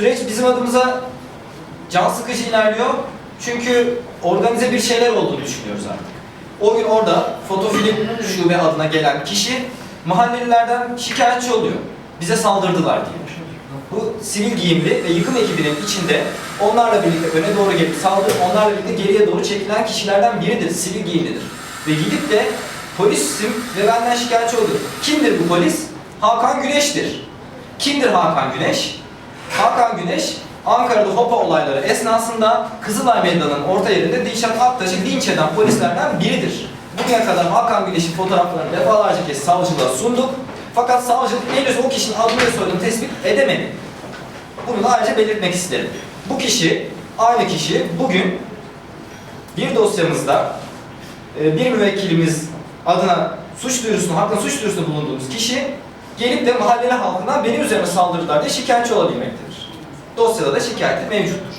Süreç bizim adımıza can sıkıcı ilerliyor. Çünkü organize bir şeyler olduğunu düşünüyoruz artık. O gün orada fotofilm şube adına gelen kişi mahallelilerden şikayetçi oluyor. Bize saldırdılar diye. Bu sivil giyimli ve yıkım ekibinin içinde onlarla birlikte öne doğru gelip saldırıp onlarla birlikte geriye doğru çekilen kişilerden biridir, sivil giyimlidir. Ve gidip de polisim ve benden şikayetçi oldu. Kimdir bu polis? Hakan Güneş'tir. Kimdir Hakan Güneş? Hakan Güneş, Ankara'da Hopa olayları esnasında Kızılay Meydanı'nın orta yerinde Dilşat Aktaş'ı linç eden polislerden biridir. Bugüne kadar Hakan Güneş'in fotoğraflarını defalarca kez savcılığa sunduk. Fakat savcılık henüz o kişinin adını ve soyadını tespit edemedi. Bunu da ayrıca belirtmek isterim. Bu kişi, aynı kişi bugün bir dosyamızda e, bir müvekkilimiz adına suç duyurusunu, hakkında suç duyurusunda bulunduğumuz kişi gelip de mahalleli halkından benim üzerime saldırdılar diye şikayetçi olabilmektedir. Dosyada da şikayeti mevcuttur.